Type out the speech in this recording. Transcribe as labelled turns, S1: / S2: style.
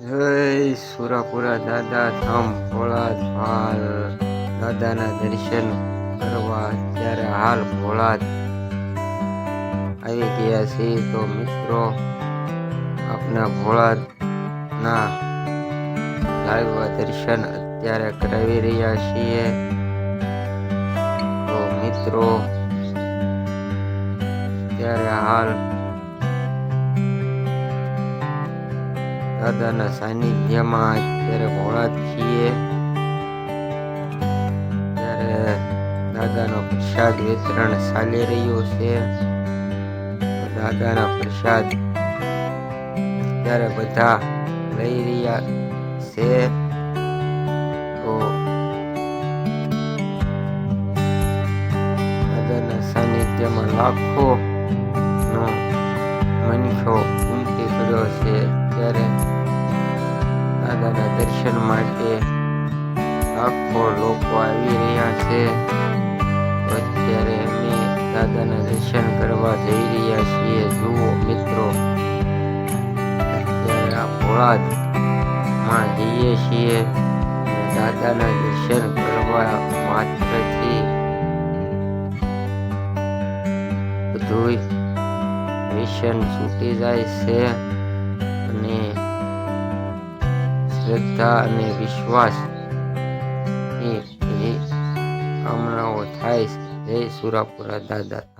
S1: સુરાપુરા દાદા ધામ ભોળા હાલ દાદાના દર્શન કરવા ત્યારે હાલ ભોળા આવી ગયા છે. તો મિત્રો, આપના ભોળાના લાઈવ દર્શન અત્યારે કરાવી રહ્યા છીએ. તો મિત્રો ત્યારે હાલ દાદાના સાનિધ્યમાં અત્યારે ભોળા છીએ. ત્યારે દાદાનો પ્રસાદ વિતરણ ચાલી રહ્યો છે. દાદાના પ્રસાદ અત્યારે બધા લઈ રહ્યા છે. તો દાદાના સાનિધ્યમાં લાખો નો ઉમટી પડ્યો છે. ત્યારે દાદાના દર્શન માટે લાખો લોકો આવી રહ્યા છે. અત્યારે અમે દાદાના દર્શન કરવા જઈ રહ્યા છીએ. જુઓ મિત્રો, અત્યારે આ ભોળાદમાં જઈએ છીએ. દાદાના દર્શન કરવા માત્રથી બધું મિશન છૂટી જાય છે. અને શ્રદ્ધા અને વિશ્વાસ એ હમણાંઓ થાય છે જય સુરાપુરા દાદા